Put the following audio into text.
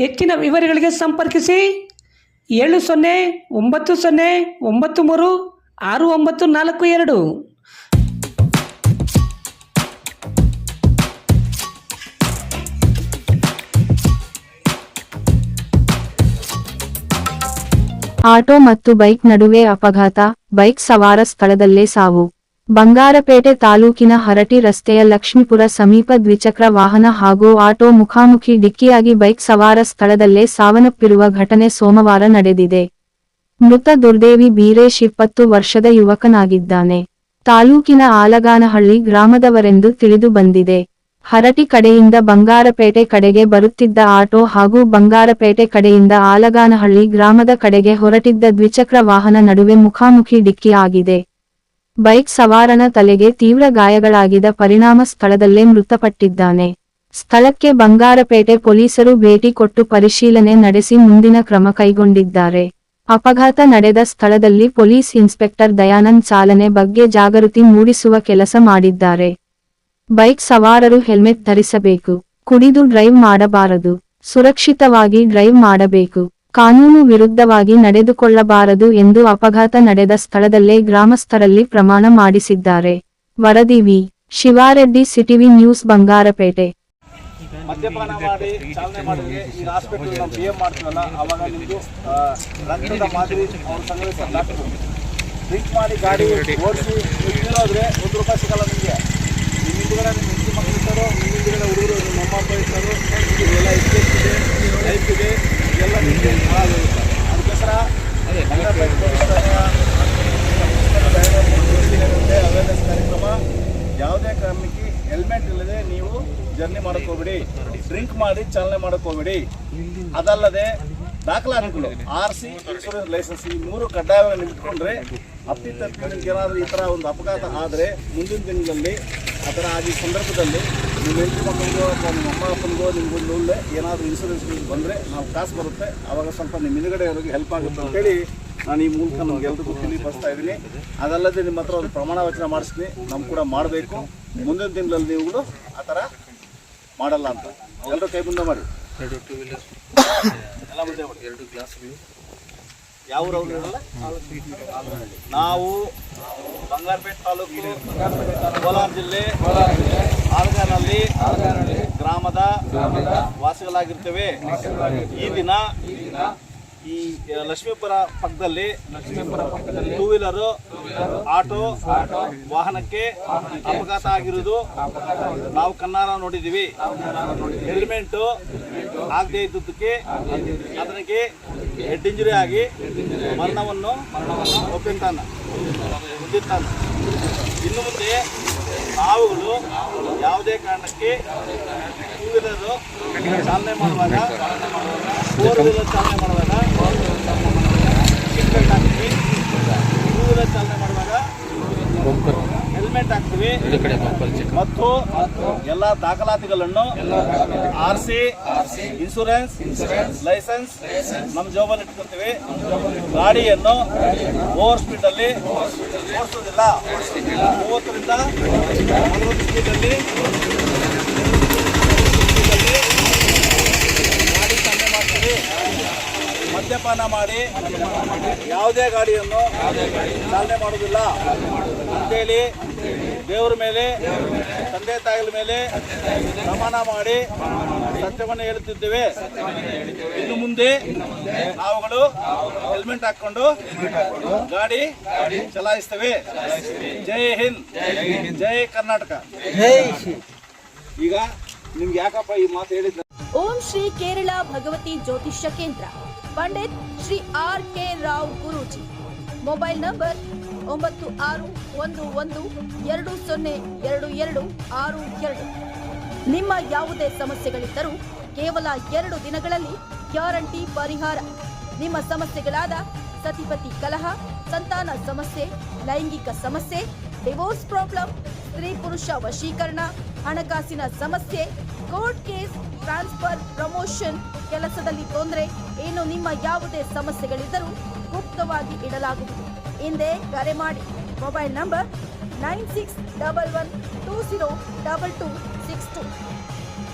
ಹೆಚ್ಚಿನ ವಿವರಗಳಿಗೆ ಸಂಪರ್ಕಿಸಿ ಏಳು ಸೊನ್ನೆ ಒಂಬತ್ತು ಸೊನ್ನೆ ಒಂಬತ್ತು ಮೂರು ಆರು ಒಂಬತ್ತು ನಾಲ್ಕು ಎರಡು. ಆಟೋ ಮತ್ತು ಬೈಕ್ ನಡುವೆ ಅಪಘಾತ, ಬೈಕ್ ಸವಾರ ಸ್ಥಳದಲ್ಲೇ ಸಾವು. ಬಂಗಾರಪೇಟೆ ತಾಲೂಕಿನ ಹರಟಿ ರಸ್ತೆಯ ಲಕ್ಷ್ಮೀಪುರ ಸಮೀಪ ದ್ವಿಚಕ್ರ ವಾಹನ ಹಾಗೂ ಆಟೋ ಮುಖಾಮುಖಿ ಡಿಕ್ಕಿಯಾಗಿ ಬೈಕ್ ಸವಾರ ಸ್ಥಳದಲ್ಲೇ ಸಾವನ್ನಪ್ಪಿರುವ ಘಟನೆ ಸೋಮವಾರ ನಡೆದಿದೆ. ಮೃತ ದುರ್ದೇವಿ ಬೀರೇಶ್ ಇಪ್ಪತ್ತು ವರ್ಷದ ಯುವಕನಾಗಿದ್ದಾನೆ. ತಾಲೂಕಿನ ಆಲಗಾನಹಳ್ಳಿ ಗ್ರಾಮದವರೆಂದು ತಿಳಿದು ಬಂದಿದೆ. ಹರಟಿ ಕಡೆಯಿಂದ ಬಂಗಾರಪೇಟೆ ಕಡೆಗೆ ಬರುತ್ತಿದ್ದ ಆಟೋ ಹಾಗೂ ಬಂಗಾರಪೇಟೆ ಕಡೆಯಿಂದ ಆಲಗಾನಹಳ್ಳಿ ಗ್ರಾಮದ ಕಡೆಗೆ ಹೊರಟಿದ್ದ ದ್ವಿಚಕ್ರ ವಾಹನ ನಡುವೆ ಮುಖಾಮುಖಿ ಡಿಕ್ಕಿ ಆಗಿದೆ ಬೈಕ್ ಸವಾರನ ತಲೆಗೆ ತೀವ್ರ ಗಾಯಗಳಾಗಿದ ಪರಿಣಾಮ ಸ್ಥಳದಲ್ಲೇ ಮೃತಪಟ್ಟಿದ್ದಾನೆ. ಸ್ಥಳಕ್ಕೆ ಬಂಗಾರಪೇಟೆ ಪೊಲೀಸರು ಭೇಟಿ ಕೊಟ್ಟು ಪರಿಶೀಲನೆ ನಡೆಸಿ ಮುಂದಿನ ಕ್ರಮ ಕೈಗೊಂಡಿದ್ದಾರೆ. ಅಪಘಾತ ನಡೆದ ಸ್ಥಳದಲ್ಲಿ ಪೊಲೀಸ್ ಇನ್ಸ್ಪೆಕ್ಟರ್ ದಯಾನಂದ್ ಚಾಲನೆ ಬಗ್ಗೆ ಜಾಗೃತಿ ಮೂಡಿಸುವ ಕೆಲಸ ಮಾಡಿದ್ದಾರೆ. ಬೈಕ್ ಸವಾರರು ಹೆಲ್ಮೆಟ್ ಧರಿಸಬೇಕು. ಕುಡಿದು ಡ್ರೈವ್ ಮಾಡಬಾರದು. ಸುರಕ್ಷಿತವಾಗಿ ಡ್ರೈವ್ ಮಾಡಬೇಕು. ಕಾನೂನು ವಿರುದ್ಧವಾಗಿ ನಡೆದುಕೊಳ್ಳಬಾರದು ಎಂದು ಅಪಘಾತ ನಡೆದ ಸ್ಥಳದಲ್ಲೇ ಗ್ರಾಮಸ್ಥರಲ್ಲಿ ಪ್ರಮಾಣ ಮಾಡಿಸಿದ್ದಾರೆ. ವರದಿ V. Shivareddy CTV news Bangarapete. ಮದ್ಯಪಾನ ಮಾಡಿ ಚಾಲನೆ ಮಾಡಿದ್ರೆ ಈಗ ಹಾಸ್ಪಿಟಲ್ ನಾವು ಬಿ ಎಂ ಮಾಡ್ತೀವಲ್ಲ, ಅವಾಗ ನಿಮಗೆ ರಕ್ತದ ಮಾದರಿ ಅವ್ರ ಸಂಗ್ರಹಿಸಿ ಡಾಕ್ಟ್ರು ಡ್ರಿಂಕ್ ಮಾಡಿ ಗಾಡಿ ಓಡಿಸಿ ಹೋದ್ರೆ ಒಂದು ರೂಪಾಯಿ ಸಿಗಲ್ಲ ನಿಮಗೆ ನಿಮ್ಮ ಹಿಂದುಗಡೆ ನಿಮ್ಮ ಹೆಂಡತಿ ಮಕ್ಕಳು ಇರ್ತಾರೋ ನಿಮ್ಮ ಹಿಂದುಗಡೆ ಹುಡುಗರು ನಿಮ್ಮ ಅಮ್ಮ ಅಪ್ಪ ಇರ್ತಾರೋ ಎಲ್ಲ ಎಜುಕೇಶನ್ ಇದೆ ಲೈಫ್ ಇದೆ ಎಲ್ಲ ನಿಮಗೆ ಹಾಳಾಗಿರುತ್ತೆ ಅದಕ್ಕೋಸ್ಕರ ಅವೇರ್ನೆಸ್ ಕಾರ್ಯಕ್ರಮ ಯಾವುದೇ ಕಾರಣಕ್ಕೆ ಹೆಲ್ಮೆಟ್ ಇಲ್ಲದೆ ನೀವು ಜರ್ನಿ ಮಾಡಕ್ ಹೋಗ್ಬೇಡಿ. ಡ್ರಿಂಕ್ ಮಾಡಿ ಚಾಲನೆ ಮಾಡಕ್ ಹೋಗ್ಬೇಡಿ. ಅದಲ್ಲದೆ ದಾಖಲಾತಿಗಳು ಆರ್ ಸಿ ಇನ್ಶೂರೆನ್ಸ್ ಲೈಸೆನ್ಸ್ ಈ ಮೂರು ಕಡ್ಡಾಯವಾಗಿ ನಿಂತ್ಕೊಂಡ್ರೆ ಅಪ್ಪಿತಪ್ಪಿ ಏನಾದರೂ ಈ ಥರ ಒಂದು ಅಪಘಾತ ಆದರೆ ಮುಂದಿನ ದಿನಗಳಲ್ಲಿ ಆ ಥರ ಆಗಿ ಸಂದರ್ಭದಲ್ಲಿ ನಿಮ್ಮ ಹೆಂಡತಿ ಮಕ್ಕಳಿಗೋ ಅಥವಾ ನಿಮ್ಮ ಅಮ್ಮ ಅಪ್ಪನಿಗೋ ಒಳ್ಳೆ ಏನಾದರೂ ಇನ್ಶೂರೆನ್ಸ್ ಬಂದರೆ ನಾವು ಕಾಸು ಬರುತ್ತೆ. ಆವಾಗ ಸ್ವಲ್ಪ ನಿಮ್ಮ ಹಿಂದುಗಡೆ ಅವ್ರಿಗೆ ಹೆಲ್ಪ್ ಆಗುತ್ತೆ ಅಂತೇಳಿ ನಾನು ಈ ಮೂಲಕ ನಮ್ಗೆ ಎಲ್ರಿಗೂ ತಿಳಿಪಡಿಸ್ತಾ ಇದ್ದೀನಿ. ಅದಲ್ಲದೆ ನಿಮ್ಮ ಹತ್ರ ಒಂದು ಪ್ರಮಾಣ ವಚನ ಮಾಡಿಸ್ತೀನಿ. ನಮ್ಮ ಕೂಡ ಮಾಡಬೇಕು. ಮುಂದಿನ ದಿನಗಳಲ್ಲಿ ನೀವುಗಳು ಆ ಥರ ಮಾಡಲ್ಲ ಅಂತ. ಎಲ್ಲರೂ ಕೈ ಮುಂದೆ ಮಾಡಿ. ಎಲ್ಲ ಮುಂದೆ ಮಾಡಿ. ಎರಡು ಗ್ಲಾಸ್ ಯಾವ ಊರವ್ರು ಇರಲ್ಲ ನಾವು ಬಂಗಾರಪೇಟೆ ತಾಲೂಕು ಕೋಲಾರ ಜಿಲ್ಲೆ ಆಲ್ಗಾನಲ್ಲಿ ಗ್ರಾಮದ ವಾಸಿಗಳಾಗಿರ್ತೇವೆ. ಈ ದಿನ ಈ ಲಕ್ಷ್ಮೀಪುರ ಪಕ್ಕದಲ್ಲಿ ಲಕ್ಷ್ಮೀಪುರ ಪಕ್ಕದಲ್ಲಿ ಟೂ ವೀಲರು ಆಟೋ, ವಾಹನಕ್ಕೆ ಅಪಘಾತ ಆಗಿರುವುದು ನಾವು ಕನ್ನಾರ ನೋಡಿದ್ದೀವಿ. ಹೆಲ್ಮೆಂಟು ಆಗದೇ ಇದ್ದುದಕ್ಕೆ ಅದನಿಗೆ ಹೆಡ್ ಇಂಜುರಿ ಆಗಿ ಮರಣವನ್ನು ಒಪ್ಪಿಂತಾನ ಹೊಂದಿದ್ದಾನೆ ಇನ್ನು ಮುಂದೆ ನಾವುಗಳು ಯಾವುದೇ ಕಾರಣಕ್ಕೆ ಟೂ ವೀಲರು ಚಾಲನೆ ಮಾಡುವಾಗ ಫೋರ್ ಚಾಲನೆ ಮಾಡುವಾಗ ಸೀಟ್ ಚಾಲನೆ ಮಾಡುವಾಗ ಹೆಲ್ಮೆಟ್ ಹಾಕ್ತೀವಿ. ಮತ್ತು ಎಲ್ಲ ದಾಖಲಾತಿಗಳನ್ನು ಆರ್ ಸಿ ಇನ್ಶೂರೆನ್ಸ್ ಲೈಸೆನ್ಸ್ ನಮ್ಮ ಜೋಬಲ್ಲಿ ಇಟ್ಕೊತೀವಿ ಗಾಡಿಯನ್ನು ಓವರ್ ಸ್ಪೀಡ್ ಅಲ್ಲಿ ಓಡಿಸೋದಿಲ್ಲ. ಮೂವತ್ತರಿಂದ ನಲವತ್ತು ಸ್ಪೀಡಲ್ಲಿ ಗಾಡಿ ಸನ್ನೆ ಮಾಡ್ತೀವಿ. ಮದ್ಯಪಾನ ಮಾಡಿ ಯಾವುದೇ ಗಾಡಿಯನ್ನು ಚಾಲನೆ ಮಾಡುವುದಿಲ್ಲ ಅಂತೇಳಿ ದೇವರ ಮೇಲೆ, ತಂದೆ ತಾಯಿಗಳ ಮೇಲೆ ಪ್ರಮಾಣ ಮಾಡಿ ಸತ್ಯವನ್ನು ಹೇಳುತ್ತಿದ್ದೇವೆ. ಇನ್ನು ಮುಂದೆ ನಾವುಗಳು ಹೆಲ್ಮೆಟ್ ಹಾಕೊಂಡು ಗಾಡಿ ಚಲಾಯಿಸ್ತೇವೆ. ಜೈ ಹಿಂದ್. ಜೈ ಕರ್ನಾಟಕ. ಈಗ ನಿಮ್ಗೆ ಯಾಕಪ್ಪ ಈ ಮಾತು ಹೇಳಿದ್ರೆ? ಓಂ ಶ್ರೀ ಕೇರಳ ಭಗವತಿ ಜ್ಯೋತಿಷ್ಯ ಕೇಂದ್ರ, Pandit Shri R K Rao Guruji. Mobile number ಒಂಬತ್ತು ಆರು ಒಂದು ಒಂದು ಎರಡು ಸೊನ್ನೆ ಎರಡು ಎರಡು ಆರು ಎರಡು. ನಿಮ್ಮ ಯಾವುದೇ ಸಮಸ್ಯೆಗಳಿದ್ದರೂ ಕೇವಲ ಎರಡು ದಿನಗಳಲ್ಲಿ ಗ್ಯಾರಂಟಿ ಪರಿಹಾರ. ನಿಮ್ಮ ಸಮಸ್ಯೆಗಳಾದ ಸತಿಪತಿ ಕಲಹ, ಸಂತಾನ ಸಮಸ್ಯೆ, ಲೈಂಗಿಕ ಸಮಸ್ಯೆ, ಡಿವೋರ್ಸ್ ಪ್ರಾಬ್ಲಮ್ ಸ್ತ್ರೀ ಪುರುಷ ವಶೀಕರಣ, ಹಣಕಾಸಿನ ಸಮಸ್ಯೆ, ಕೋರ್ಟ್ ಕೇಸ್, ಟ್ರಾನ್ಸ್ಫರ್, ಪ್ರಮೋಷನ್ ಕೆಲಸದಲ್ಲಿ ತೊಂದರೆ, ಏನು ನಿಮ್ಮ ಯಾವುದೇ ಸಮಸ್ಯೆಗಳಿದ್ದರೂ ಗುಪ್ತವಾಗಿ ಇಡಲಾಗುವುದು. ಹಿಂದೆ ಕರೆ ಮಾಡಿ. Mobile number nine six double one two zero double two six two.